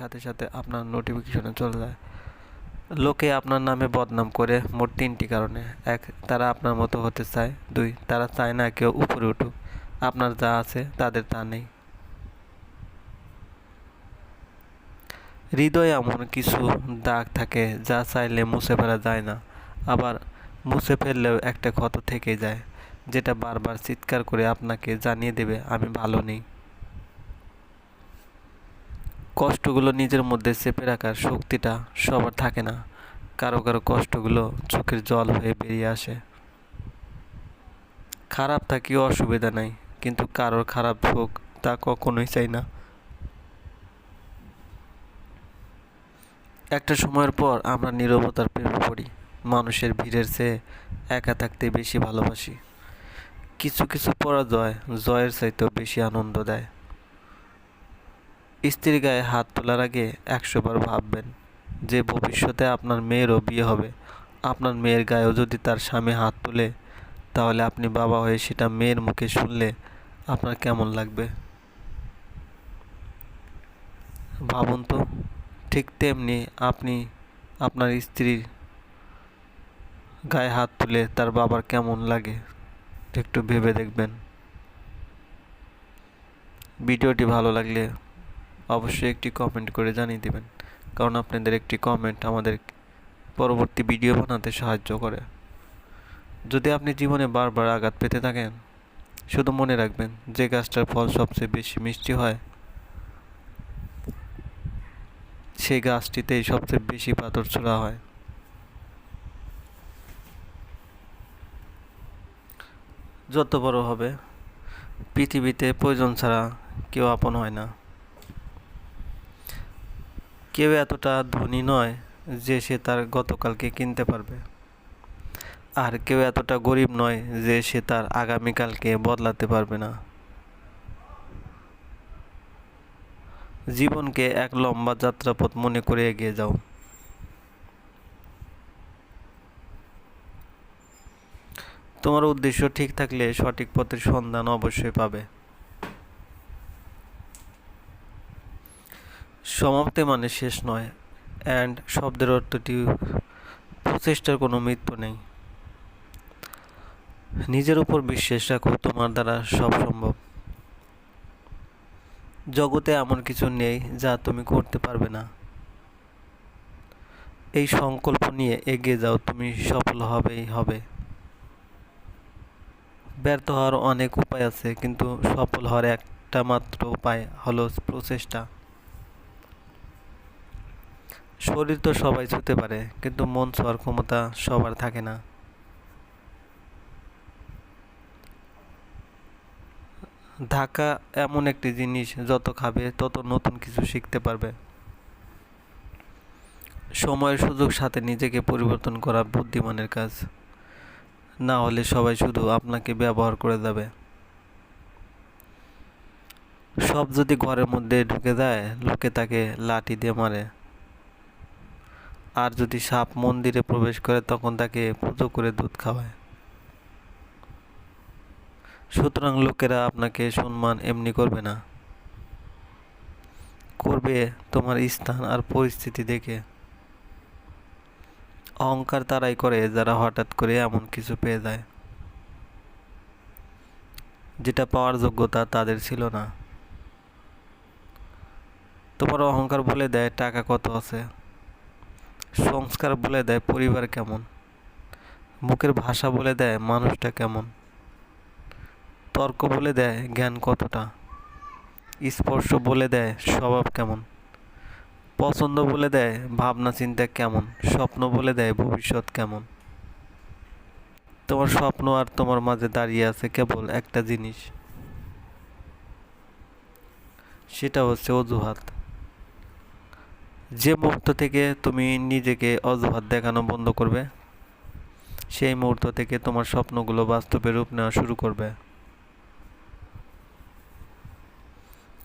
সাথে সাথে আপনার নোটিফিকেশনে চলে যায়। লোকে আপনার নামে বদনাম করে মোট তিনটি কারণে। এক, তারা আপনার মতো হতে চায়। দুই, তারা চায় না কেউ উপরে উঠুক। আপনার যা আছে তাদের তা নেই। হৃদয়ে এমন কিছু দাগ থাকে যা চাইলে মুছে ফেলা যায় না। আবার মুছে ফেললেও একটা ক্ষত থেকে যায়, যেটা বারবার চিৎকার করে আপনাকে জানিয়ে দেবে, আমি ভালো নেই। কষ্টগুলো নিজের মধ্যে চেপে রাখার শক্তিটা সবার থাকে না। কারও কারও কষ্টগুলো চোখের জল হয়ে বেরিয়ে আসে। খারাপ থাকিও অসুবিধা নাই, কিন্তু কারোর খারাপ হোক তা কখনোই চাই না। একটা সময়ের পর আমরা নীরবতার প্রেমে পড়ি, মানুষের ভিড়ের চেয়ে একা থাকতে বেশি ভালোবাসি। কিছু কিছু পরাজয় জয়ের চাইতেও বেশি আনন্দ দেয়। স্ত্রীর গায়ে হাত তোলার আগে একশোবার ভাববেন যে ভবিষ্যতে আপনার মেয়েরও বিয়ে হবে। আপনার মেয়ের গায়েও যদি তার স্বামী হাত তোলে, তাহলে আপনি বাবা হয়ে সেটা মেয়ের মুখে শুনলে আপনার কেমন লাগবে? ভাবুন তো, ঠিক তেমনি আপনি আপনার স্ত্রীর গায়ে হাত তুলে তার বাবার কেমন লাগে, একটু ভেবে দেখবেন। ভিডিওটি ভালো লাগলে অবশ্যই একটি কমেন্ট করে জানিয়ে দেবেন। কারণ আপনাদের একটি কমেন্ট আমাদের পরবর্তী ভিডিও বানাতে সাহায্য করে। যদি আপনি জীবনে বারবার আঘাত পেতে থাকেন, শুধু মনে রাখবেন যে গাছটার ফল সবচেয়ে বেশি মিষ্টি হয়। সেই গাছটিতেই সবচেয়ে বেশি পাথর ছোড়া হয়। যত বড় হবে, পৃথিবীতে প্রয়োজন ছাড়া কেউ আপন হয় না। কেউ এতটা ধনী নয় যে সে তার গতকালকে কিনতে পারবে। আর কেউ এতটা গরিব নয় যে সে তার আগামীকালকে বদলাতে পারবে না। জীবনকে এক লম্বা যাত্রাপথ মনে করে এগিয়ে যাও। তোমার উদ্দেশ্য ঠিক থাকলে সঠিক পথের সন্ধান অবশ্যই পাবে। সমাপ্তি মানে শেষ নয়। অ্যান্ড শব্দের অর্থটি প্রচেষ্টার কোনো মৃত্যু নেই। নিজের উপর বিশ্বাস রাখো, তোমার দ্বারা সব সম্ভব। জগতে এমন কিছু নেই যা তুমি করতে পারবে না। এই সংকল্প নিয়ে এগিয়ে যাও, তুমি সফল হবেই হবে। ব্যর্থ হওয়ার অনেক উপায় আছে, কিন্তু সফল হওয়ার একটা মাত্র উপায় হলো প্রচেষ্টা। শরীর তো সবাই ছুতে পারে, কিন্তু মন ছোঁয়ার ক্ষমতা সবার থাকে না। ঢাকা এমন একটি জিনিস, যত খাবে তত নতুন কিছু শিখতে পারবে। সময়ের সুযোগ সাথে নিজেকে পরিবর্তন করা বুদ্ধিমানের কাজ। না হলে সবাই শুধু আপনাকে ব্যবহার করে যাবে। সব যদি ঘরের মধ্যে ঢুকে যায়, লোকে তাকে লাঠি দিয়ে মারে। আর যদি সাপ মন্দিরে প্রবেশ করে, তখন তাকে পুজো করে দুধ খাওয়ায়। সুতরাং লোকেরা আপনাকে সম্মান এমনি করবে না। করবে তোমার স্থান আর পরিস্থিতি দেখে। অহংকার তারাই করে যারা হঠাৎ করে এমন কিছু পেয়ে যায়। যেটা পাওয়ার যোগ্যতা তাদের ছিল না। তোমার অহংকার বলে দেয়, টাকা কত আছে? সংস্কার বলে দেয় পরিবার কেমন? মুখের ভাষা বলে দেয় মানুষটা কেমন? তর্ক বলে দেয় জ্ঞান কতটা? স্পর্শ বলে দেয় স্বভাব কেমন? পছন্দ বলে দেয় ভাবনা চিন্তা কেমন? স্বপ্ন বলে দেয় ভবিষ্যৎ কেমন? তোমার স্বপ্ন আর তোমার মাঝে দাঁড়িয়ে আছে কেবল একটা জিনিস। সেটা হচ্ছে অজুহাত। যে মুহূর্ত থেকে তুমি নিজেকে অজুহাত দেখানো বন্ধ করবে, সেই মুহূর্ত থেকে তোমার স্বপ্নগুলো বাস্তবে রূপ নেওয়া শুরু করবে।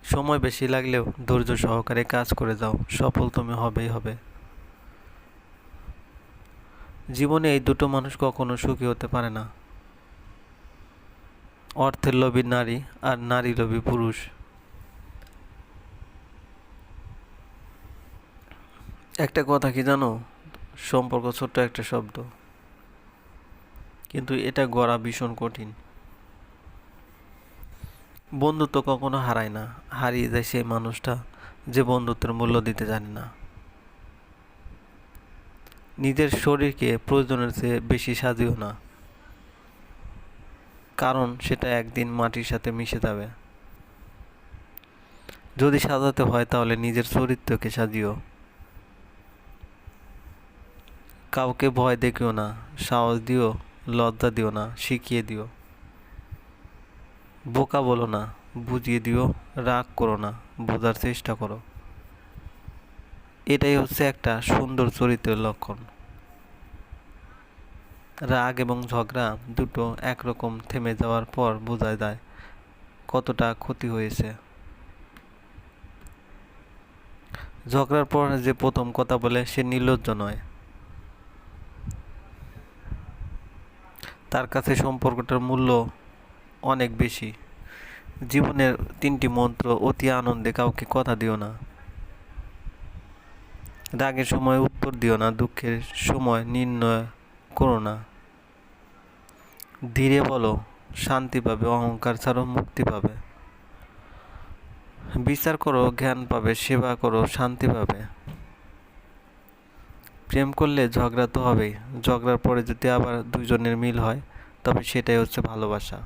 সময় বেশি লাগলেও ধৈর্য সহকারে কাজ করে যাও, সফল তুমি হবেই হবে। জীবনে এই দুটো মানুষ কখনো সুখী হতে পারে না। অর্থের লোভী নারী আর নারী লোভী পুরুষ। একটা কথা কি জানো? সম্পর্ক ছোট্ট একটা শব্দ। কিন্তু এটা গড়া ভীষণ কঠিন। বন্ধুত্ব কখনো হারায় না, হারিয়ে যায় সেই মানুষটা যে বন্ধুত্বের মূল্য দিতে জানে না। নিজের শরীরকে প্রয়োজনের চেয়ে বেশি সাজিও না। কারণ সেটা একদিন মাটির সাথে মিশে যাবে। যদি সাজাতে হয় তাহলে নিজের চরিত্রকে সাজিও। কাউকে ভয় দেখিও না, সাহস দিও, লজ্জা দিও না, শিখিয়ে দিও। বোকা বলো না, বুঝিয়ে দিও, রাগ করো না, বোঝার চেষ্টা করো। এটাই হচ্ছে একটা সুন্দর চরিত্রের লক্ষণ। রাগ এবং ঝগড়া দুটো একরকম থেমে যাওয়ার পর বোঝা যায় কতটা ক্ষতি হয়েছে। ঝগড়ার পর যে প্রথম কথা বলে সে নির্লজ্জ নয়। তার কাছে সম্পর্কটার মূল্য অনেক বেশি। জীবনের তিনটি মন্ত্র অতি আনন্দে কাউকে কথা দিও না। রাগের সময় উত্তর দিও না, দুঃখের সময় নির্ণয় করো না। ধীরে বলো, শান্তি পাবে, অহংকার ছাড়াও মুক্তি পাবে। বিচার করো, জ্ঞান পাবে, সেবা করো, শান্তি পাবে। প্রেম করলে ঝগড়া তো হবেই। ঝগড়ার পরে যদি আবার দুইজনের মিল হয়, তবে সেটাই হচ্ছে ভালোবাসা।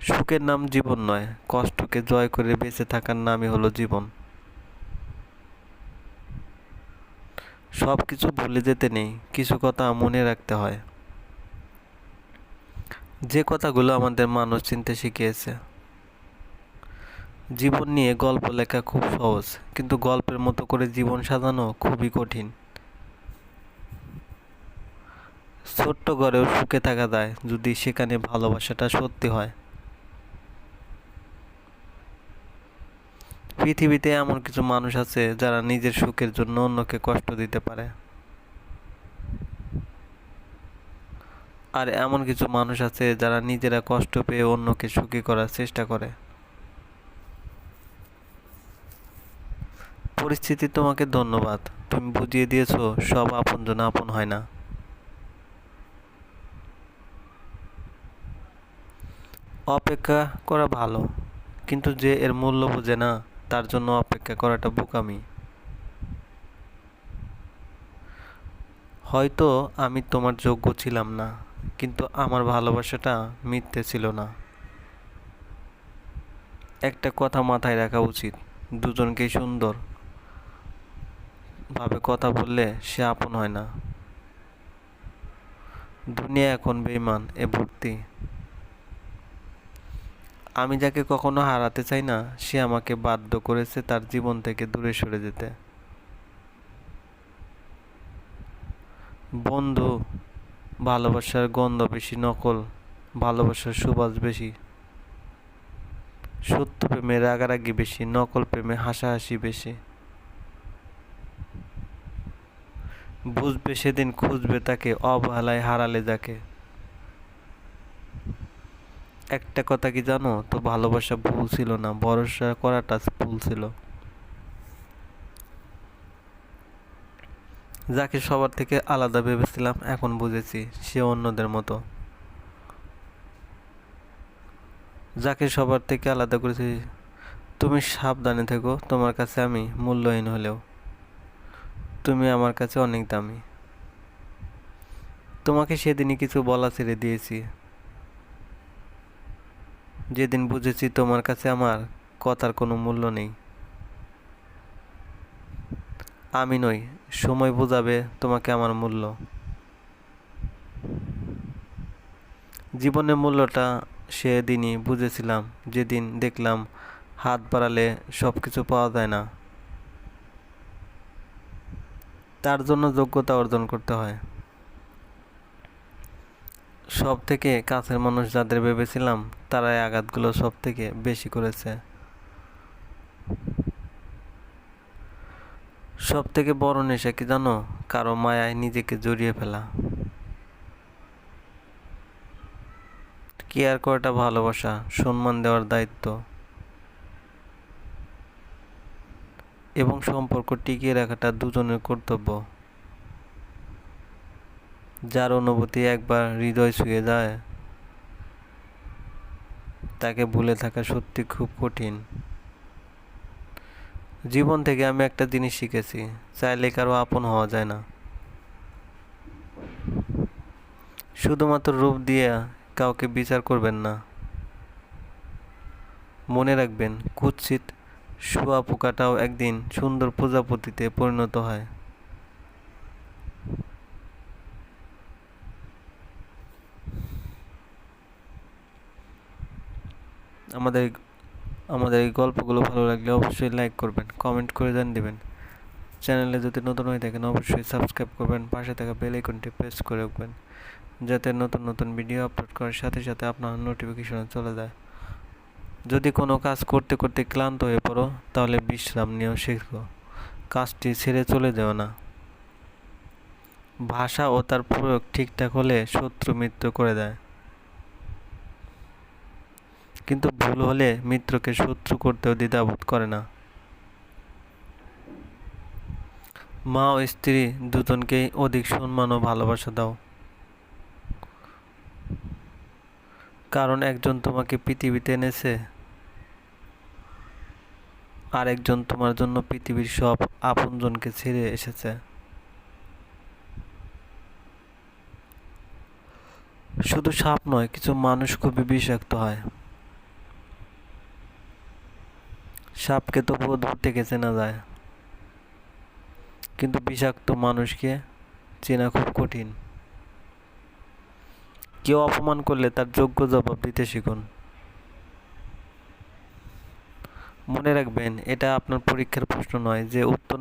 সুখের নাম জীবন নয়, কষ্টকে জয় করে বেঁচে থাকার নামই হলো জীবন। সব কিছু ভুলে যেতে নেই, কিছু কথা মনে রাখতে হয়। যে কথাগুলো আমাদের মানুষ চিনতে শিখিয়েছে। জীবন নিয়ে গল্প লেখা খুব সহজ, কিন্তু গল্পের মতো করে জীবন সাজানো খুবই কঠিন। ছোট্ট ঘরেও সুখে থাকা যায় যদি সেখানে ভালোবাসাটা সত্যি হয়। পৃথিবীতে এমন কিছু মানুষ আছে যারা নিজের সুখের জন্য অন্যকে কষ্ট দিতে পারে। আর এমন কিছু মানুষ আছে যারা নিজেরা কষ্ট পেয়ে অন্যকে সুখী করার চেষ্টা করে। পরিস্থিতি তোমাকে ধন্যবাদ। তুমি বুঝিয়ে দিয়েছ, সব আপন আপনজন আপন হয় না। অপেক্ষা করা ভালো, কিন্তু যে এর মূল্য বোঝে না, তার জন্য অপেক্ষা করাটা বোকামি। হয়তো আমি তোমার যোগ্য ছিলাম না, কিন্তু আমার ভালোবাসাটা মিথ্যে ছিল না। একটা কথা মাথায় রাখা উচিত, দুজনকেই সুন্দর। ভাবে কথা বললে সে আপন হয় না। দুনিয়া এখন বেইমান এ ভর্তি। আমি যাকে কখনো হারাতে চাই না, সে আমাকে বাধ্য করেছে তার জীবন থেকে দূরে সরে যেতে। বন্ধু, ভালোবাসার গন্ধ বেশি, নকল ভালোবাসার সুবাস বেশি। সত্য প্রেমে রাগারাগি বেশি, নকল প্রেমে হাসাহাসি বেশি। বুঝবে সেদিন খুঁজবে তাকে, অবহেলায় হারালে যাকে। একটা কথা কি জানো? তো ভালোবাসা ভুল ছিল না, ভরসা করাটা ভুল ছিল। যাকে সবার থেকে আলাদা ভেবেছিলাম, এখন বুঝেছি সে অন্যদের মতো। যাকে সবার থেকে আলাদা করেছি, তুমি সাবধানে থেকো, তোমার কাছে আমি মূল্যহীন হলেও। তুমি আমার কাছে অনেক দামি। তোমাকে সেদিনই কিছু বলা ছেড়ে দিয়েছি। যেদিন বুঝেছি তোমার কাছে আমার কথার কোনো মূল্য নেই। আমি নই, সময় বোঝাবে তোমাকে আমার মূল্য। জীবনের মূল্যটা সেদিনই বুঝেছিলাম, যেদিন দেখলাম হাত বাড়ালে সব কিছু পাওয়া যায় না। তার জন্য যোগ্যতা অর্জন করতে হয়। সব থেকে কাছের মানুষ যাদের ভেবেছিলাম, তারাই আঘাতগুলো সব থেকে বেশি করেছে। সব থেকে বড় নেশা কি জানো? কারও মায়ায় নিজেকে জড়িয়ে ফেলা। কেয়ার করাটা ভালোবাসা, সম্মান দেওয়ার দায়িত্ব। এবং সম্পর্ক টিকিয়ে রাখাটা দুজনের কর্তব্য। যার অনুভূতি একবার হৃদয় ছুঁয়ে যায়, তাকে ভুলে থাকা সত্যি খুব কঠিন। জীবন থেকে আমি একটা জিনিস শিখেছি, চাইলে কারও আপন হওয়া যায় না। শুধুমাত্র রূপ দিয়ে কাউকে বিচার করবেন না। মনে রাখবেন, কুৎসিত শুয়া পোকাটাও একদিন সুন্দর প্রজাপতিতে পরিণত হয়। আমাদের আমাদের এই গল্পগুলো ভালো লাগলে অবশ্যই লাইক করবেন কমেন্ট করে জান দিবেন। চ্যানেলে যদি নতুন হয়ে থাকেন, অবশ্যই সাবস্ক্রাইব করবেন, পাশে থাকা বেল আইকনটি প্রেস করে রাখবেন, যাতে নতুন নতুন ভিডিও আপলোড করার সাথে সাথে আপনার নোটিফিকেশন চলে যায়। যদি কোনো কাজ করতে করতে ক্লান্ত হয়ে পড়ো, তাহলে বিশ্রাম নিয়েও শেখো। কাজটি ছেড়ে চলে যেও না। ভাষা ও তার প্রয়োগ ঠিকঠাক হলে শত্রু মিত্র করে দেয়। কিন্তু ভুল হলে মিত্রকে শত্রু করতেও দ্বিধাবোধ করে না। মা ও স্ত্রী দুজনকেই অধিক সম্মান ও ভালোবাসা দাও। কারণ একজন তোমাকে পৃথিবীতে এনেছে আর একজন তোমার জন্য পৃথিবীর সব আপনজনকে ছেড়ে এসেছে। শুধু সাপ নয়, কিছু মানুষ খুবই বিষাক্ত হয়। সাপকে তবুও দূর থেকে চেনা যায়। কিন্তু বিষাক্ত মানুষকে চেনা খুব কঠিন। কেউ অপমান করলে তার যোগ্য জবাব দিতে শিখুন। মনে রাখবেন এটা আপনার পরীক্ষার প্রশ্ন নয় যে উত্তর না